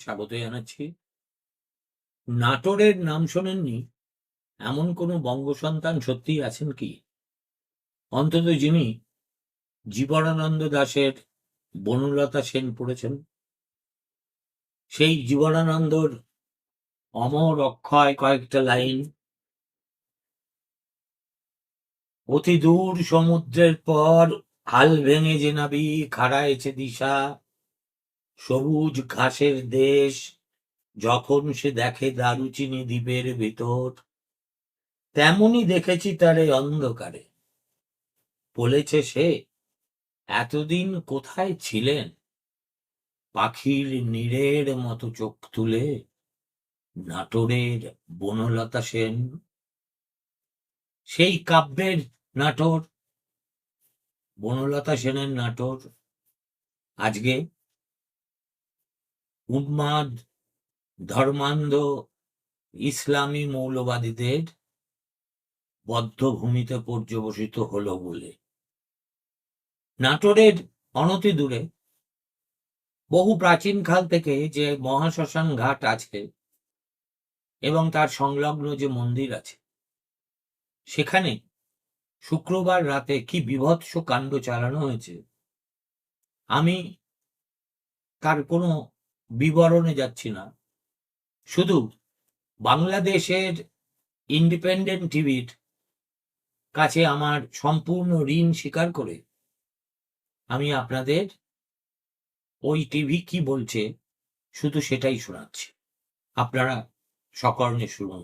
স্বাগত জানাচ্ছি। নাটোরের নাম শোনেননি, এমন কোনো বঙ্গসন্তান সত্যিই আছেন কি? অন্তত যিনি জীবনানন্দ দাশের বনলতা সেন পড়েছেন। সেই জীবনানন্দর অমর অক্ষয় কয়েকটা লাইন। অতি দূর সমুদ্রের পর হাল ভেঙে যে নাবি খাড়ায়েছে দিশা। সবুজ ঘাসের দেশ, যখন সে দেখে দারুচিনি দ্বীপের ভেতর তেমনি দেখেছি তারে অন্ধকারে। বলেছে সে, এতদিন কোথায় ছিলেন? পাখির নীড়ের মতো চোখ তুলে, নাটোরের বনলতা সেন, সেই কাব্যের নাটোর, বনলতা সেনের নাটোর। আজকে উন্মাদ ধর্মান্ধ ইসলামী মৌলবাদীদের বদ্ধভূমিতে পর্যবসিত হলো বলে। নাটোরের অনতি দূরে বহু প্রাচীন কাল থেকে যে মহাশ্মশান ঘাট আছে এবং তার সংলগ্ন যে মন্দির আছে, সেখানে শুক্রবার রাতে কি বিভৎস কাণ্ড চালানো হয়েছে, আমি তার কোনো বিবরণে যাচ্ছি না। শুধু বাংলাদেশের ইন্ডিপেন্ডেন্ট টিভির কাছে আমার সম্পূর্ণ ঋণ স্বীকার করে আমি আপনাদের ওই টিভি কি বলছে, শুধু সেটাই শোনাচ্ছি। আপনারা সকর্ণে শুনুন।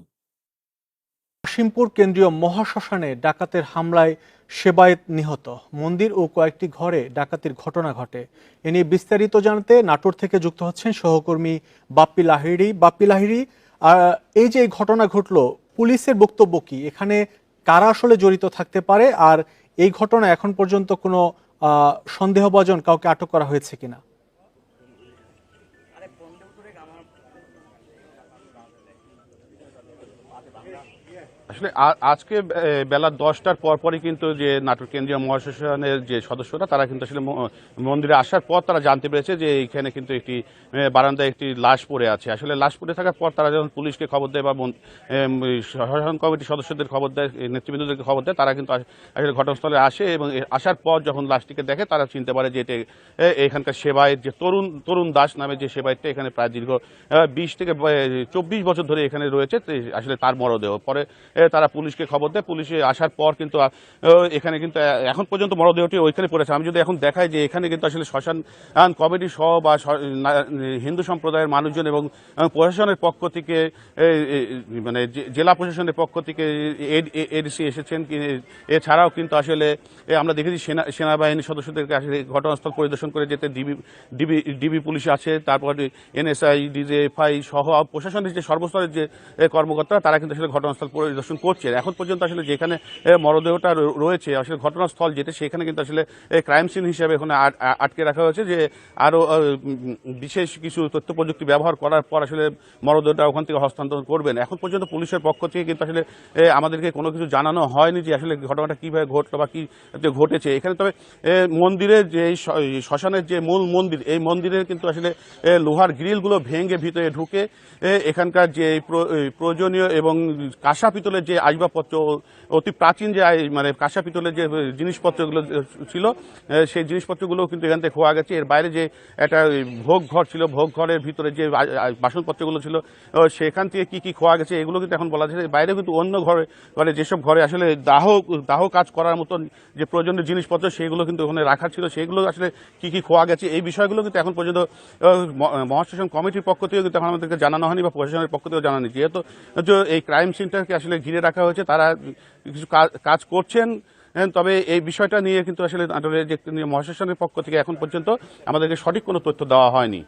কাশিমপুর কেন্দ্রীয় মহাশ্মশানে ডাকাতের হামলায় সেবায়েত নিহত। মন্দির ও কয়েকটি ঘরে ডাকাতির ঘটনা ঘটে। এ নিয়ে বিস্তারিত জানতে নাটোর থেকে যুক্ত হচ্ছেন সহকর্মী বাপ্পি লাহিড়ি। বাপ্পি লাহিড়ি এই যে ঘটনা ঘটলো, পুলিশের বক্তব্য কি? এখানে কারা আসলে জড়িত থাকতে পারে? আর এই ঘটনা এখন পর্যন্ত কোনো সন্দেহভাজন কাউকে আটক করা হয়েছে কিনা? আসলে আজকে বেলা দশটার পর পরই কিন্তু যে নাটোর কেন্দ্রীয় মহাশ্মশানের যে সদস্যরা, তারা কিন্তু আসলে মন্দিরে আসার পর তারা জানতে পেরেছে যে এখানে কিন্তু একটি বারান্দায় একটি লাশ পড়ে আছে। আসলে লাশ পড়ে থাকার পর তারা যখন পুলিশকে খবর দেয় বা শ্মশান কমিটির সদস্যদের খবর দেয় নেতৃবৃন্দদেরকে খবর দেয়, তারা কিন্তু আসলে ঘটনাস্থলে আসে এবং আসার পর যখন লাশটিকে দেখে, তারা চিনতে পারে যে এটা এখানকার সেবায়ের যে তরুণ তরুণ দাস নামে যে সেবায়েতটা এখানে প্রায় দীর্ঘ বিশ থেকে চব্বিশ বছর ধরে এখানে রয়েছে আসলে তার মরদেহ। পরে তারা পুলিশকে খবর দেয়। পুলিশে আসার পর কিন্তু এখানে কিন্তু এখন পর্যন্ত মরদেহটি ওইখানে পড়েছে। আমি যদি এখন দেখাই যে এখানে কিন্তু আসলে শ্মশান কমিটি সহ বা হিন্দু সম্প্রদায়ের মানুষজন এবং প্রশাসনের পক্ষ থেকে মানে জেলা প্রশাসনের পক্ষ থেকে এডিসি এসেছেন এছাড়াও কিন্তু আসলে আমরা দেখেছি সেনা সেনাবাহিনীর সদস্যদেরকে আসলে ঘটনাস্থল পরিদর্শন করে যেতে ডিবি ডিবি ডিবি পুলিশ আছে। তারপর এনএসআই ডিজেএফআই সহ প্রশাসনের যে সর্বস্তরের যে কর্মকর্তারা, তারা কিন্তু আসলে ঘটনাস্থল পরিদর্শন করছে এখন পর্যন্ত আসলে যেখানে মরদেহটা রয়েছে আসলে ঘটনাস্থল যেতে সেখানে কিন্তু আসলে ক্রাইম সিন হিসেবে এখানে আট- আটকে রাখা হয়েছে যে আরও আহ, উম, বিশেষ কিছু তথ্য প্রযুক্তি ব্যবহার করার পর আসলে মরদেহটা ওখান থেকে হস্তান্তর করবেন। এখন পর্যন্ত পুলিশের পক্ষ থেকে কিন্তু আসলে আমাদেরকে কোনো কিছু জানানো হয়নি যে আসলে ঘটনাটা কীভাবে ঘটলো বা কি ঘটেছে। এখানে তবে মন্দিরের যে শ্মশানের যে মূল মন্দির এই মন্দিরের কিন্তু আসলে লোহার গ্রিলগুলো ভেঙে ভিতরে ঢুকে এখানকার যে প্রয়োজনীয় এবং কাঁসা পিতলের যে আসবাবপত্র অতি প্রাচীন যে মানে কাঁসা পিতলের যে জিনিসপত্রগুলো ছিল সেই জিনিসপত্রগুলো কিন্তু এখান থেকে খোয়া গেছে। এর বাইরে যে একটা ভোগ ঘর ছিল ভোগ ঘরের ভিতরে যে বাসনপত্রগুলো ছিল সেখান থেকে কি কি খোয়া গেছে এগুলো কিন্তু এখন বলা যাচ্ছে বাইরে কিন্তু অন্য ঘরে মানে যেসব ঘরে আসলে দাহ দাহ কাজ করার মতন যে প্রয়োজনীয় জিনিসপত্র সেগুলো কিন্তু ওখানে রাখা ছিল। সেগুলো আসলে কি কি খোয়া গেছে এই বিষয়গুলো কিন্তু এখন পর্যন্ত আহ, ম- মহাশাসন কমিটির পক্ষ থেকেও কিন্তু এখন আমাদেরকে জানানো হয়নি বা প্রশাসনের পক্ষ থেকেও জানানি যেহেতু এই ক্রাইম সিনটাকে আসলে ঘিরে রাখা হয়েছে তারা কিছু কাজ- করছেন। হ্যাঁ, তবে এই বিষয়টা নিয়ে কিন্তু আসলে নাটোরের যে মহাশাসনের পক্ষ থেকে এখন পর্যন্ত আমাদেরকে সঠিক কোনো তথ্য দেওয়া হয়নি।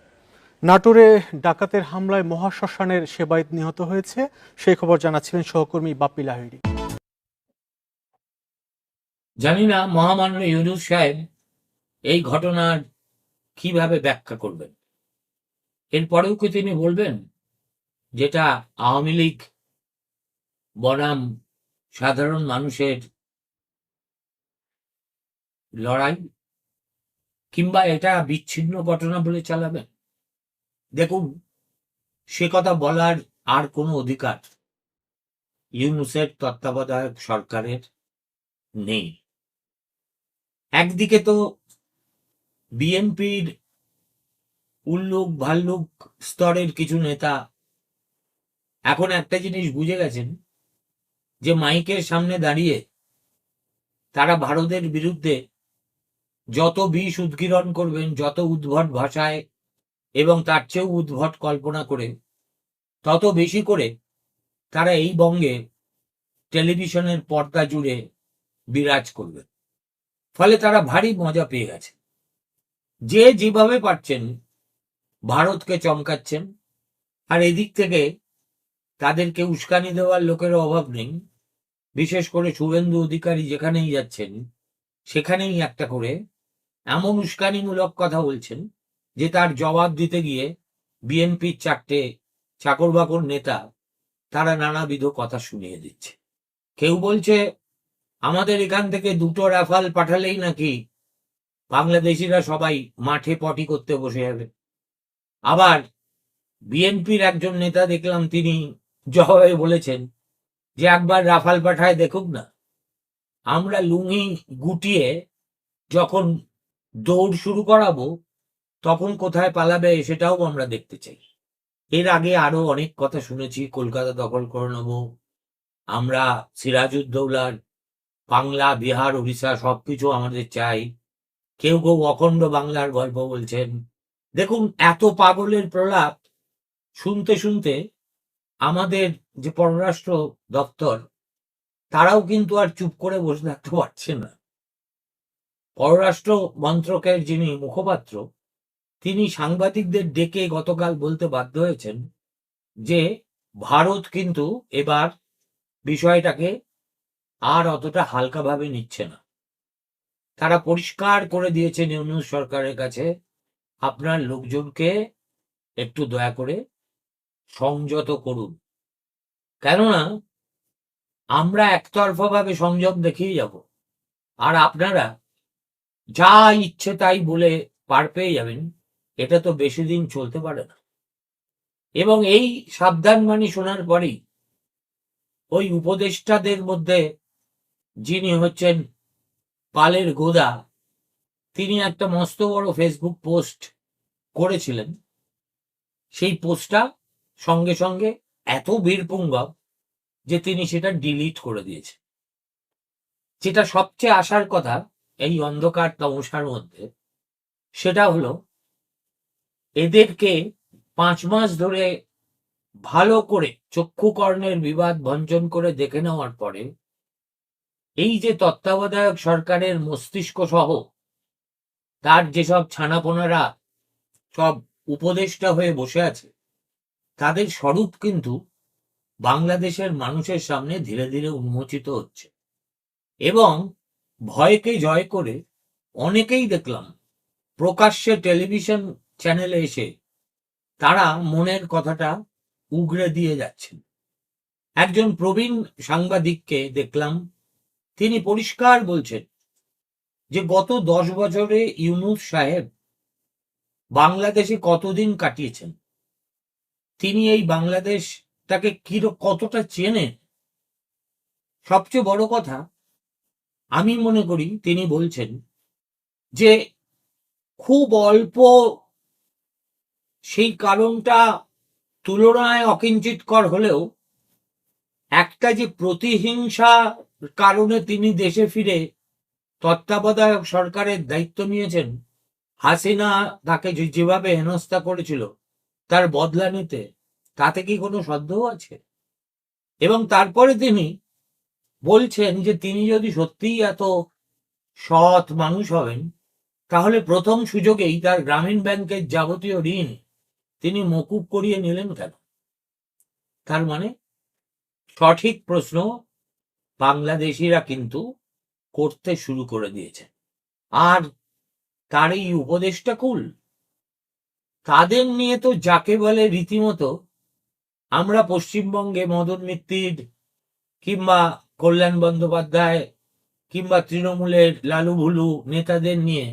নাটোরে ডাকাতের হামলায় মহাশ্মশানের সেবায়েত নিহত হয়েছে। সেই খবর জানাচ্ছিলেন সহকর্মী বাপ্পি লাহিড়ি। জানি না মহামান্য ইউনুস সাহেব এই ঘটনার কীভাবে ব্যাখ্যা করবেন। এরপরেও কি তিনি বলবেন? যেটা আওয়ামী লীগ বনাম সাধারণ মানুষের লড়াই কিংবা এটা বিচ্ছিন্ন ঘটনা বলে চালাবেন? দেখুন, সে কথা বলার আর কোনো অধিকার ইউনুসের তত্ত্বাবধায়ক সরকারের নেই। একদিকে তো বিএনপির উল্লুক ভাল্লুক স্তরের কিছু নেতা এখন একটা জিনিস বুঝে গেছেন যে মাইকের সামনে দাঁড়িয়ে তারা ভারতের বিরুদ্ধে যত বিষ উদ্গীরণ করবেন, যত উদ্ভট ভাষায় এবং তার চেয়েও উদ্ভট কল্পনা করে, তত বেশি করে তারা এই বঙ্গে টেলিভিশনের পর্দা জুড়ে বিরাজ করবে। ফলে তারা ভারী মজা পেয়ে গেছে। যে যেভাবে পারছেন, ভারতকে চমকাচ্ছেন। আর এদিক থেকে তাদেরকে উস্কানি দেওয়ার লোকের অভাব নেই। বিশেষ করে শুভেন্দু অধিকারী যেখানেই যাচ্ছেন, সেখানেই একটা করে এমন উস্কানিমূলক কথা বলছেন যে তার জবাব দিতে গিয়ে বিএনপির চারটে চাকর বাকর নেতা তারা নানাবিধ কথা শুনিয়ে দিচ্ছে। কেউ বলছে, আমাদের এখান থেকে দুটো রাফাল পাঠালেই নাকি বাংলাদেশিরা সবাই মাঠে পটি করতে বসে যাবে। আবার বিএনপির একজন নেতা দেখলাম তিনি জবাবে বলেছেন যে একবার রাফাল পাঠায় দেখুক না। আমরা লুঙ্গি গুটিয়ে যখন দৌড় শুরু করাবো, তখন কোথায় পালাবে সেটাও আমরা দেখতে চাই। এর আগে আরও অনেক কথা শুনেছি, কলকাতা দখল করে নেব, আমরা সিরাজউদ্দৌলার, বাংলা, বিহার উড়িষ্যা সবকিছু আমাদের চাই। কেউ কেউ অখণ্ড বাংলার গল্প বলছেন। দেখুন, এত পাগলের প্রলাপ শুনতে শুনতে আমাদের যে পররাষ্ট্র দপ্তর, তারাও কিন্তু আর চুপ করে বসে থাকতে পারছে না। পররাষ্ট্র মন্ত্রকের যিনি মুখপাত্র, তিনি সাংবাদিকদের ডেকে গতকাল বলতে বাধ্য হয়েছেন যে ভারত কিন্তু এবার বিষয়টাকে আর অতটা হালকাভাবে নিচ্ছে না। তারা পরিষ্কার করে দিয়েছে ইউনুস সরকারের কাছে, আপনার লোকজনকে একটু দয়া করে সংযত করুন। কেননা, আমরা একতরফাভাবে সংযম দেখিয়ে যাব। আর আপনারা যা ইচ্ছে তাই বলে পার পেয়ে যাবেন, এটা তো বেশি দিন চলতে পারে না। এবং এই সাবধানবাণী শোনার পরেই ওই উপদেষ্টাদের মধ্যে যিনি হচ্ছেন পালের গোদা, তিনি একটা মস্ত বড় ফেসবুক পোস্ট করেছিলেন। সেই পোস্টটা সঙ্গে সঙ্গে এত বীরপুঙ্গব যে তিনি সেটা ডিলিট করে দিয়েছে। যেটা সবচেয়ে আসার কথা এই অন্ধকার তমসার মধ্যে, সেটা হলো এদেরকে পাঁচ মাস ধরে ভালো করে চক্ষুকর্ণের বিবাদ ভঞ্জন করে দেখে নেওয়ার পরে এই যে তত্ত্বাবধায়ক সরকারের মস্তিষ্ক সহ তার যেসব ছানাপোনারা সব উপদেষ্টা হয়ে বসে আছে তাদের স্বরূপ কিন্তু বাংলাদেশের মানুষের সামনে ধীরে ধীরে উন্মোচিত হচ্ছে। এবং ভয়কে জয় করে অনেকেই দেখলাম প্রকাশ্যে টেলিভিশন চ্যানেলে এসে তারা মনের কথাটা উগরে দিয়ে যাচ্ছেন। একজন প্রবীণ সাংবাদিককে দেখলাম, তিনি পরিষ্কার বলছেন যে, গত দশ বছরে ইউনুস সাহেব বাংলাদেশে কতদিন কাটিয়েছেন? তিনি এই বাংলাদেশ তাকে কি কতটা চেনেন সবচেয়ে বড় কথা, আমি মনে করি তিনি বলছেন যে খুব অল্প সেই কারণটা তুলনায় অকিঞ্চিতকর হলেও একটা যে প্রতিহিংসা কারণে তিনি দেশে ফিরে তত্ত্বাবধায়ক সরকারের দায়িত্ব নিয়েছেন, হাসিনা তাকে যেভাবে হেনস্থা করেছিল তার বদলা নিতে তাতে কি কোনো সন্দেহ আছে? এবং তারপরে তিনি বলছেন যে তিনি যদি সত্যিই এত সৎ মানুষ হবেন, তাহলে প্রথম সুযোগেই তার গ্রামীণ ব্যাংকের যাবতীয় ঋণ তিনি মকুব করিয়ে নিলেন কেন? তার মানে সঠিক প্রশ্ন বাংলাদেশিরা কিন্তু করতে শুরু করে দিয়েছে। আর তার এই উপদেশটা কুল? তাদের নিয়ে তো যাকে বলে রীতিমতো আমরা পশ্চিমবঙ্গে মদন মিত্তির কিংবা কল্যাণ বন্দ্যোপাধ্যায় কিংবা তৃণমূলের লালু ভুলু নেতাদের নিয়ে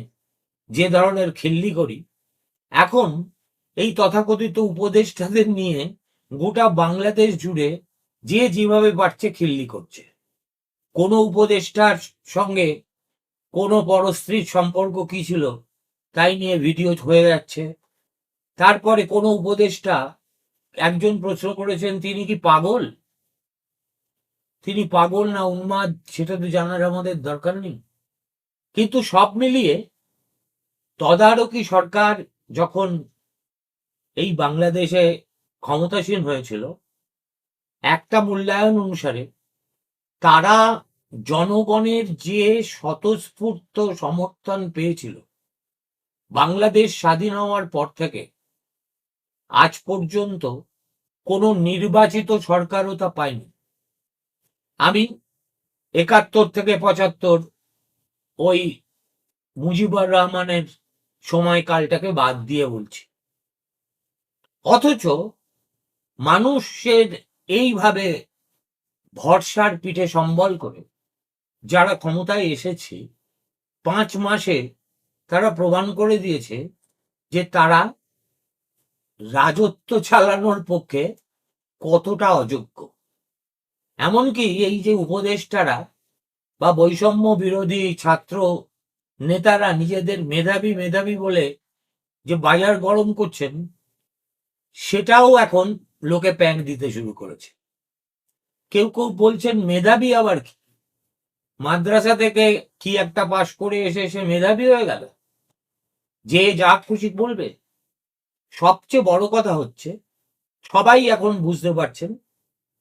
যে ধরনের খিল্লি করি, এখন এই তথাকথিত উপদেষ্টাদের নিয়ে গোটা বাংলাদেশ জুড়ে যে যেভাবে বাড়ছে খিল্লি করছে। কোনো উপদেষ্টার সঙ্গে কোনো পরস্ত্রীর সম্পর্ক কি ছিল তাই নিয়ে ভিডিও হয়ে যাচ্ছে। তারপরে কোনো উপদেষ্টা একজন প্রশ্ন করেছেন, তিনি কি পাগল? তিনি পাগল না উন্মাদ? সেটা তো জানার আমাদের দরকার নেই। কিন্তু সব মিলিয়ে তদারকি সরকার যখন এই বাংলাদেশে ক্ষমতাসীন হয়েছিল, একটা মূল্যায়ন অনুসারে তারা জনগণের যে স্বতঃস্ফূর্ত সমর্থন পেয়েছিল, বাংলাদেশ স্বাধীন হওয়ার পর থেকে আজ পর্যন্ত কোনো নির্বাচিত সরকারও তা পায়নি। আমি একাত্তর থেকে পঁচাত্তর ওই মুজিবুর রহমানের সময়কালটাকে বাদ দিয়ে বলছি। অথচ মানুষের এইভাবে ভরসার পিঠে সম্বল করে যারা ক্ষমতায় এসেছে, পাঁচ মাসে তারা প্রমাণ করে দিয়েছে যে তারা রাজত্ব চালানোর পক্ষে কতটা অযোগ্য? এমনকি এই যে উপদেষ্টারা বা বৈষম্য বিরোধী ছাত্র নেতারা নিজেদের মেধাবী মেধাবী বলে যে বাজার গরম করছেন, সেটাও এখন লোকে প্যাং দিতে শুরু করেছে। কেউ কেউ বলছেন, মেধাবী আবার কি? মাদ্রাসা থেকে কি একটা পাশ করে এসে সে মেধাবী হয়ে গেল? যে যা খুশি বলবে সবচেয়ে বড় কথা হচ্ছে, সবাই এখন বুঝতে পারছেন,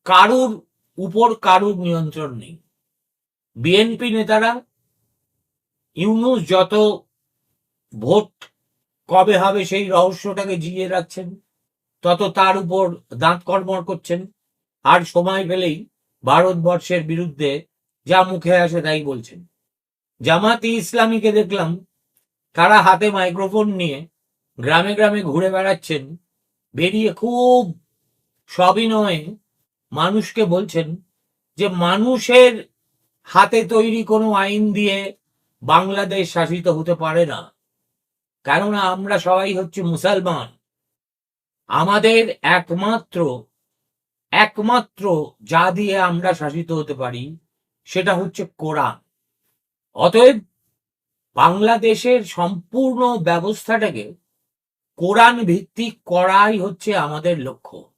কারুর উপর কারুর নিয়ন্ত্রণ নেই। বিএনপি নেতারা ইউনুস যত ভোট কবে হবে সেই রহস্যটাকে জিয়ে রাখছেন, তত তার উপর দাঁত কর্মর করছেন, আর সময় পেলেই ভারতবর্ষের বিরুদ্ধে যা মুখে আসে তাই বলছেন। জামাতি ইসলামীকে দেখলাম, তারা হাতে মাইক্রোফোন নিয়ে গ্রামে গ্রামে ঘুরে বেড়াচ্ছেন, বেরিয়ে খুব সবিনয়ে মানুষকে বলছেন যে মানুষের হাতে তৈরি কোনো আইন দিয়ে বাংলাদেশ শাসিত হতে পারে না। কেননা আমরা সবাই হচ্ছে মুসলমান। আমাদের একমাত্র একমাত্র যা দিয়ে আমরা শাসিত হতে পারি সেটা হচ্ছে কোরআন। অতএব বাংলাদেশের সম্পূর্ণ ব্যবস্থাটাকে কোরআন ভিত্তিক করাই হচ্ছে আমাদের লক্ষ্য।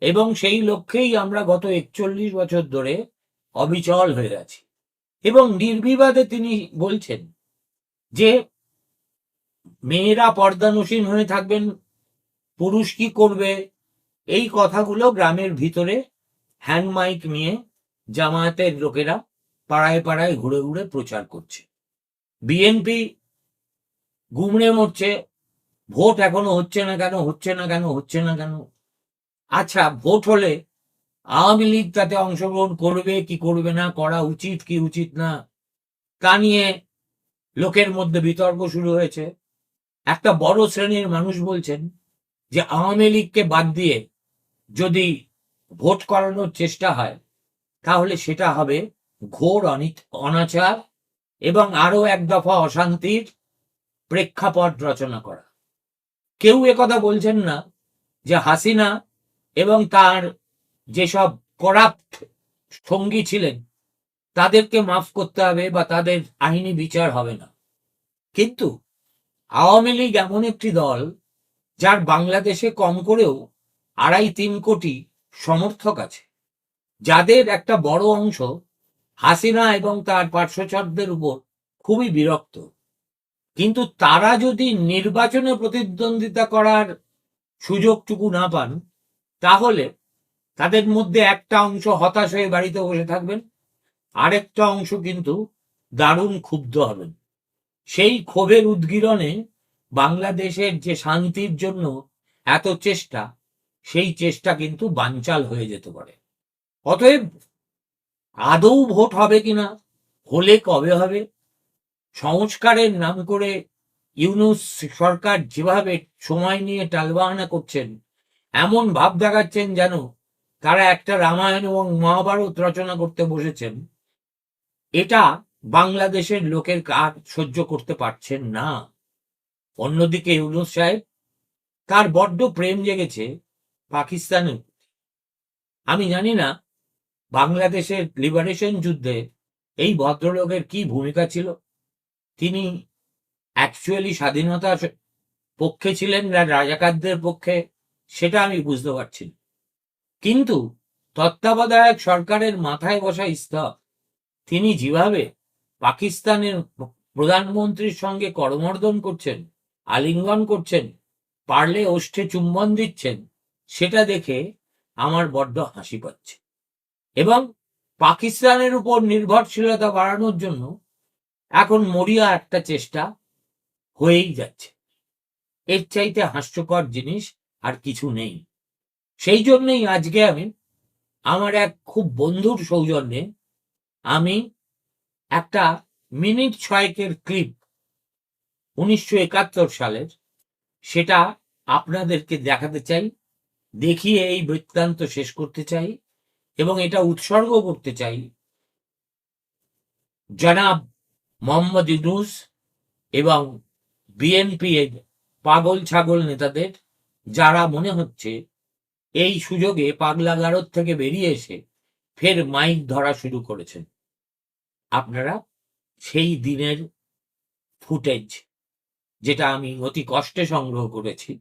এবং সেই লক্ষ্যেই আমরা গত একচল্লিশ বছর ধরে অবিচল হয়ে আছি। এবং নির্বিবাদে তিনি বলছেন যে, মেয়েরা পর্দানসীন হয়ে থাকবেন, পুরুষ কি করবে? এই কথাগুলো গ্রামের ভিতরে হ্যান্ড মাইক নিয়ে জামায়াতের লোকেরা পাড়ায় পাড়ায় ঘুরে ঘুরে প্রচার করছে। বিএনপি গুমড়ে মরছে ভোট এখনও হচ্ছে না কেন, হচ্ছে না কেন, হচ্ছে না কেন? আচ্ছা ভোট হলে আওয়ামী লীগ তাতে অংশগ্রহণ করবে, কি করবে না, করা উচিত, কি উচিত না? তা নিয়ে লোকের মধ্যে বিতর্ক শুরু হয়েছে। একটা বড় শ্রেণির মানুষ বলছেন যে আওয়ামী লীগকে বাদ দিয়ে যদি ভোট করানোর চেষ্টা হয়, তাহলে সেটা হবে ঘোর অনিত- অনাচার এবং আরও এক দফা অশান্তির প্রেক্ষাপট রচনা করা। কেউ কথা বলছেন না যে হাসিনা এবং তার যেসব করাপ্ট সঙ্গী ছিলেন, তাদেরকে মাফ করতে হবে বা তাদের আইনি বিচার হবে না। কিন্তু আওয়ামী লীগ এমন একটি দল যার বাংলাদেশে কম করেও আড়াই তিন কোটি সমর্থক আছে, যাদের একটা বড় অংশ হাসিনা এবং তার পার্শ্বচরদের উপর খুবই বিরক্ত। কিন্তু তারা যদি নির্বাচনে প্রতিদ্বন্দ্বিতা করার সুযোগটুকু না পান, তাহলে তাদের মধ্যে একটা অংশ হতাশ হয়ে বাড়িতে বসে থাকবেন, আরেকটা অংশ কিন্তু দারুণ ক্ষুব্ধ হবেন। সেই ক্ষোভের উদ্গীরণে বাংলাদেশের যে শান্তির জন্য এত চেষ্টা, সেই চেষ্টা কিন্তু বানচাল হয়ে যেতে পারে। অতএব আদৌ ভোট হবে কিনা, হলে কবে হবে সংস্কারের নাম করে ইউনুস সরকার যেভাবে সময় নিয়ে টালবাহানা করছেন, এমন ভাব দেখাচ্ছেন যেন তারা একটা রামায়ণ এবং মহাভারত রচনা করতে বসেছেন। এটা বাংলাদেশের লোকের কাজ সহ্য করতে পারছেন না। অন্যদিকে ইউনুস সাহেব, তার বড্ড প্রেম জেগেছে পাকিস্তানের প্রতি। আমি জানি না বাংলাদেশের লিবারেশন যুদ্ধে এই ভদ্রলোকের কি ভূমিকা ছিল। তিনি অ্যাকচুয়ালি স্বাধীনতার পক্ষে ছিলেন না, রাজাকারদের পক্ষে, সেটা আমি বুঝতে পারছি। কিন্তু তত্ত্বাবধায়ক সরকারের মাথায় বসা স্তর তিনি যেভাবে পাকিস্তানের প্রধানমন্ত্রীর সঙ্গে করমর্দন করছেন, আলিঙ্গন করছেন, পারলে ওষ্ঠে চুম্বন দিচ্ছেন, সেটা দেখে আমার বড্ড হাসি পাচ্ছে এবং পাকিস্তানের উপর নির্ভরশীলতা বাড়ানোর জন্য এখন মরিয়া একটা চেষ্টা হয়েই যাচ্ছে। এর চাইতে হাস্যকর জিনিস আর কিছু নেই। সেই জন্যই আজকে আমি, আমার এক খুব বন্ধুর সৌজন্যে আমি একটা মিনিট ছয়েকের ক্লিপ উনিশশো একাত্তর সালের সেটা আপনাদেরকে দেখাতে চাই, দেখিয়ে এই বৃত্তান্ত শেষ করতে চাই এবং এটা উৎসর্গ করতে চাই। জনাব মোহাম্মদ ইউনুস এবং বিএনপি পাগল ছাগল নেতাদের, যারা মনে হচ্ছে এই সুযোগে পাগলা পাগলাগারদ থেকে বেরিয়ে এসে ফের মাইক ধরা শুরু করেছেন আপনারা সেই দিনের ফুটেজ, যেটা আমি অতি কষ্টে সংগ্রহ করেছি,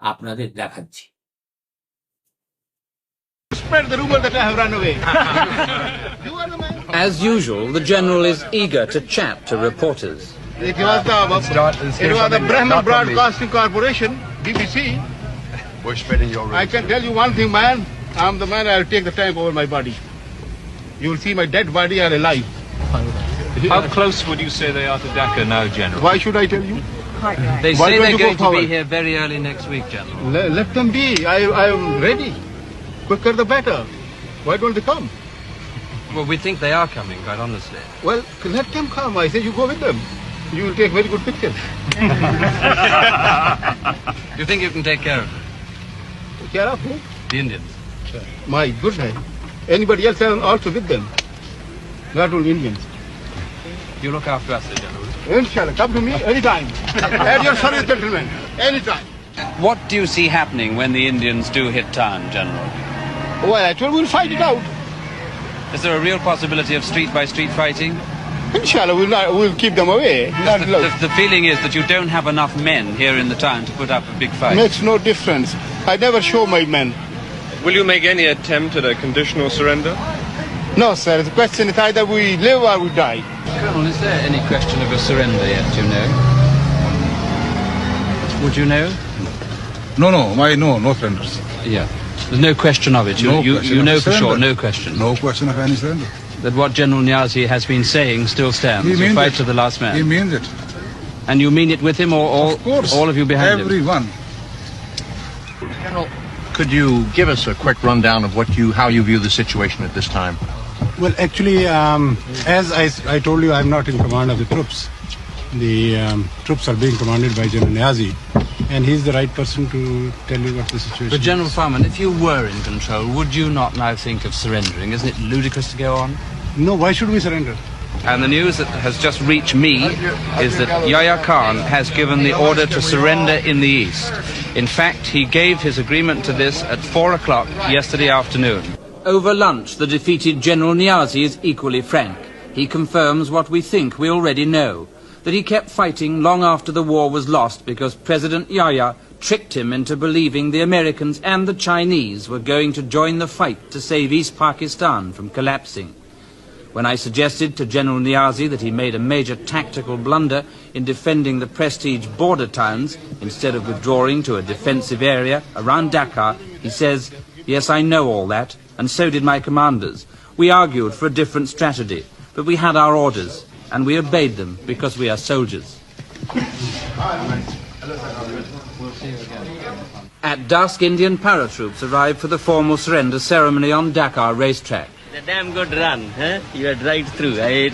আপনাদের দেখাচ্ছি। Spread the rumor that I have run away. you are the man. As usual, the General is eager to chat to reporters. It was the, It's not- it's it was the something Brahman not from me. Broadcasting Corporation, BBC. We're spreading your I can tell you one thing, man. I'm the man, I'll take the tank over my body. You will see my dead body are alive. How close would you say they are to Dhaka now, General? Why should I tell you? They Why say they're going to be here very early next week, General. Le- let them be. I, I am ready. Quicker the better. Why don't they come? Well, we think they are coming, quite honestly. Well, let them come. I say you go with them. You will take very good pictures. You think you can take care of them? Care of who? The Indians? My goodness. Anybody else are also with them. Not only Indians. You look after us, then, General. Inshallah, come to me anytime. At your service, gentlemen. Anytime. What do you see happening when the Indians do hit town, General? Well, actually, we'll fight it out. Is there a real possibility of street by street fighting? Inshallah, we'll, not, we'll keep them away. Not The, the, the feeling is that you don't have enough men here in the town to put up a big fight. Makes no difference. I never show my men. Will you make any attempt at a conditional surrender? No, sir. The question is either we live or we die. Colonel, is there any question of a surrender yet, do you know? Would you know? No, no, why no, no surrenders. Yeah. There's no question of it. You, No you, question you know for sure, surrender. no question. No question of any surrender. That what General Niazi has been saying still stands. He You means fight it. to the last man. He means it. and you mean it with him or all, of course. all of you behind him? Everyone. General, could you give us a quick rundown of what you, how you view the situation at this time? Well, actually, um, as I, I told you, I'm not in command of the troops. The um, troops are being commanded by General Niazi, and he's the right person to tell you what the situation But General is. Farman, if you were in control, would you not now think of surrendering? Isn't it ludicrous to go on? No, why should we surrender? And the news that has just reached me is that Yahya Khan has given the order to surrender in the east. In fact, he gave his agreement to this at four o'clock yesterday afternoon. Over lunch, the defeated General Niazi is equally frank. He confirms what we think we already know, that he kept fighting long after the war was lost because President Yahya tricked him into believing the Americans and the Chinese were going to join the fight to save East Pakistan from collapsing. When I suggested to General Niazi that he made a major tactical blunder in defending the prestige border towns instead of withdrawing to a defensive area around Dakar, he says, Yes, I know all that, and so did my commanders. We argued for a different strategy, but we had our orders, and we obeyed them because we are soldiers. At dusk, Indian paratroops arrived for the formal surrender ceremony on Dakar racetrack. A damn good run, huh? You had right through. I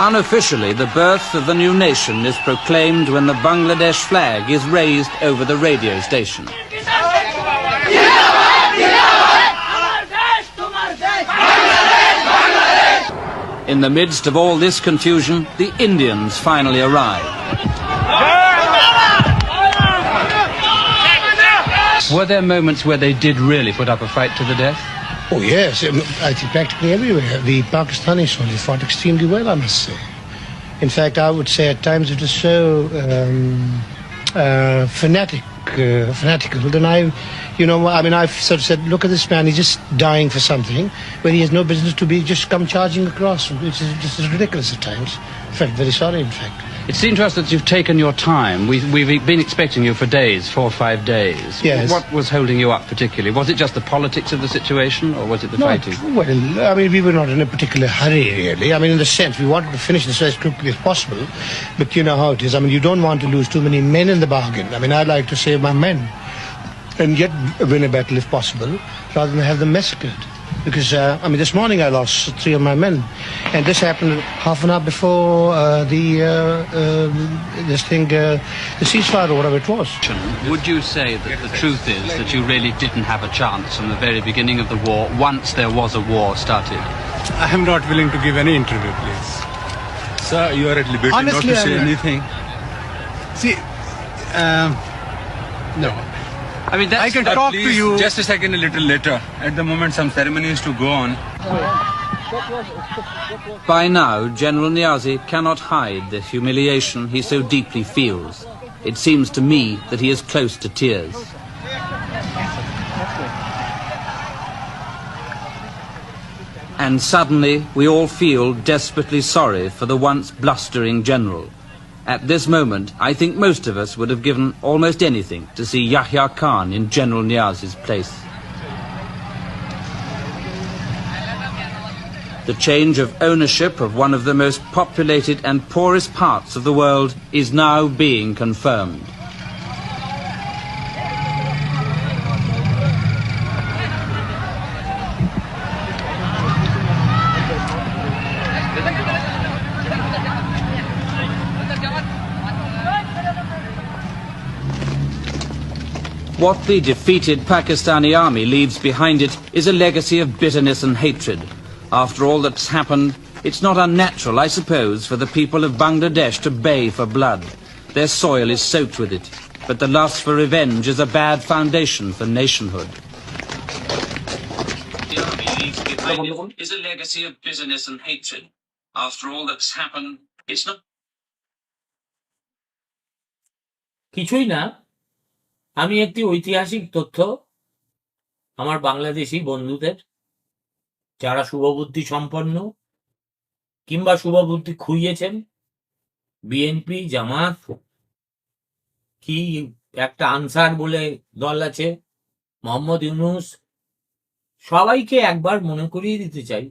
Unofficially, the birth of the new nation is proclaimed when the Bangladesh flag is raised over the radio station. In the midst of all this confusion, the Indians finally arrive. Were there moments where they did really put up a fight to the death? Oh, yes. I think practically everywhere. The Pakistani soldiers fought extremely well, I must say. In fact, I would say at times it was so um, uh, fanatic, uh, fanatical. Then I, you know, I mean, I've sort of said, look at this man, he's just dying for something when he has no business to be just come charging across, which is just ridiculous at times. I felt very sorry, in fact. It seemed to us that you've taken your time. We, we've been expecting you for days, four or five days. Yes. What was holding you up particularly? Was it just the politics of the situation, or was it the Not fighting? well. I mean, we were not in a particular hurry, really. I mean, in the sense we wanted to finish this as quickly as possible, but you know how it is. I mean, you don't want to lose too many men in the bargain. I mean, I like to save my men and yet win a battle if possible, rather than have them massacred. Because uh, I mean, this morning I lost three of my men, and this happened half an hour before uh, the uh, um, this thing, uh, the ceasefire or whatever it was. Would you say that the truth is that you really didn't have a chance from the very beginning of the war, once there was a war started? I am not willing to give any interview, please. Sir, you are at liberty Honestly, not to say I'm- anything. See, um, no. I mean, that's I can Sir, talk to you. Just a second, a little later. At the moment, some ceremonies to go on. By now, General Niazi cannot hide the humiliation he so deeply feels. It seems to me that he is close to tears. And suddenly, we all feel desperately sorry for the once blustering general. At this moment, I think most of us would have given almost anything to see Yahya Khan in General Niazi's place. The change of ownership of one of the most populated and poorest parts of the world is now being confirmed. What the defeated Pakistani army leaves behind it is a legacy of bitterness and hatred. After all that's happened, it's not unnatural, I suppose, for the people of Bangladesh to bay for blood. Their soil is soaked with it. But the lust for revenge is a bad foundation for nationhood. The army leaves behind it is a legacy of bitterness and hatred. After all that's happened, it's not কিছুই না আমি একটি ঐতিহাসিক তথ্য, আমার বাংলাদেশি বন্ধুদের, যারা শুভবুদ্ধি সম্পন্ন কিংবা শুভবুদ্ধি খুইয়েছেন বিএনপি জামাত, কি একটা আনসার বলে দল আছে, মোহাম্মদ ইউনুস, সবাইকে একবার মনে করিয়ে দিতে চাই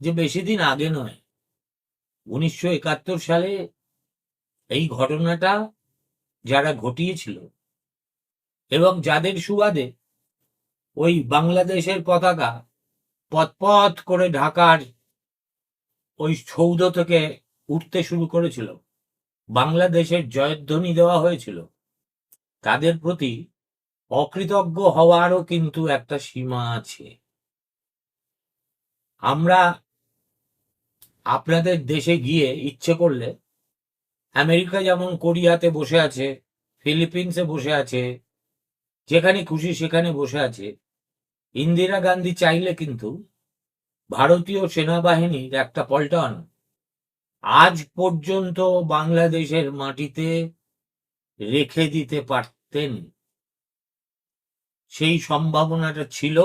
যে বেশি দিন আগে নয়, উনিশশো সালে এই ঘটনাটা যারা ঘটিয়েছিল এবং যাদের সুবাদে ওই বাংলাদেশের পতাকা পথপথ করে ঢাকার ওই সৌধ থেকে উঠতে শুরু করেছিল, বাংলাদেশের জয়ধ্বনি দেওয়া হয়েছিল, তাদের প্রতি অকৃতজ্ঞ হওয়ারও কিন্তু একটা সীমা আছে। আমরা আপনাদের দেশে গিয়ে ইচ্ছে করলে আমেরিকা যেমন কোরিয়াতে বসে আছে, ফিলিপিন্সে বসে আছে যেখানে খুশি সেখানে বসে আছে। ইন্দিরা গান্ধী চাইলে কিন্তু ভারতীয় সেনাবাহিনীর একটা পল্টন। আজ পর্যন্ত বাংলাদেশের মাটিতে রেখে দিতে পারতেন। সেই সম্ভাবনাটা ছিল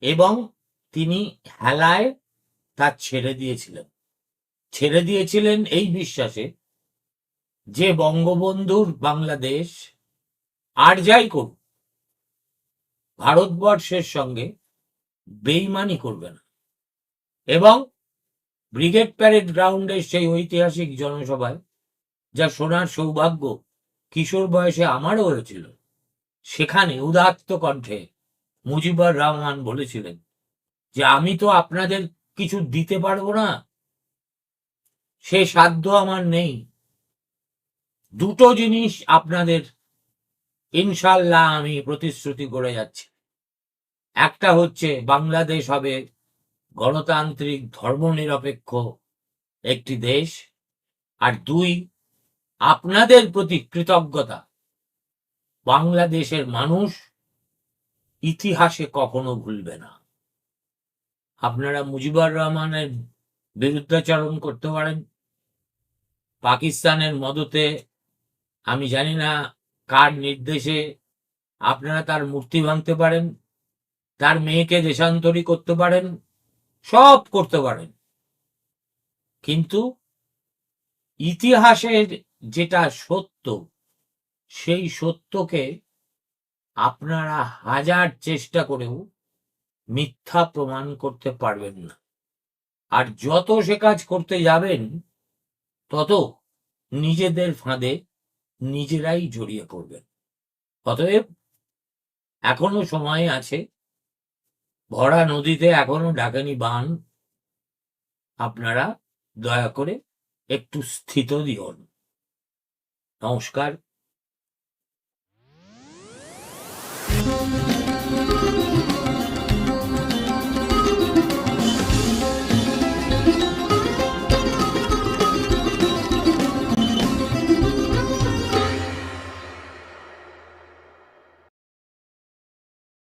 এবং তিনি হেলায় তা ছেড়ে দিয়েছিলেন। ছেড়ে দিয়েছিলেন এই বিশ্বাসে যে বঙ্গবন্ধুর বাংলাদেশ আর যাই করুক, ভারতবর্ষের সঙ্গে বেইমানি করবে না। এবং ব্রিগেড প্যারেড গ্রাউন্ডের সেই ঐতিহাসিক জনসভায় যা শোনার সৌভাগ্য কিশোর বয়সে আমারও হয়েছিল, সেখানে উদাত্ত কণ্ঠে মুজিবুর রহমান বলেছিলেন যে, আমি তো আপনাদের কিছু দিতে পারব না, সে সাধ্য আমার নেই। দুটো জিনিস আপনাদের ইনশাল্লাহ আমি প্রতিশ্রুতি করে যাচ্ছি। একটা হচ্ছে বাংলাদেশ হবে গণতান্ত্রিক ধর্মনিরপেক্ষ একটি দেশ। আর দুই, আপনাদের প্রতি কৃতজ্ঞতা। বাংলাদেশের মানুষ ইতিহাসে কখনো ভুলবে না। আপনারা মুজিবুর রহমানের বিরুদ্ধাচরণ করতে পারেন। পাকিস্তানের মদতে, আমি জানি না কার নির্দেশে আপনারা তার মূর্তি ভাঙতে পারেন, তার মেয়েকে দেশান্তরী করতে পারেন, সব করতে পারেন। কিন্তু ইতিহাসের যেটা সত্য, সেই সত্যকে আপনারা হাজার চেষ্টা করেও মিথ্যা প্রমাণ করতে পারবেন না। আর যত সে কাজ করতে যাবেন, তত নিজেদের ফাঁদে নিজেরাই জড়িয়ে পড়বেন। অতএব এখনও সময় আছে। ভরা নদীতে এখনও ডাকানি বান আপনারা দয়া করে একটু স্থিত দিন নমস্কার।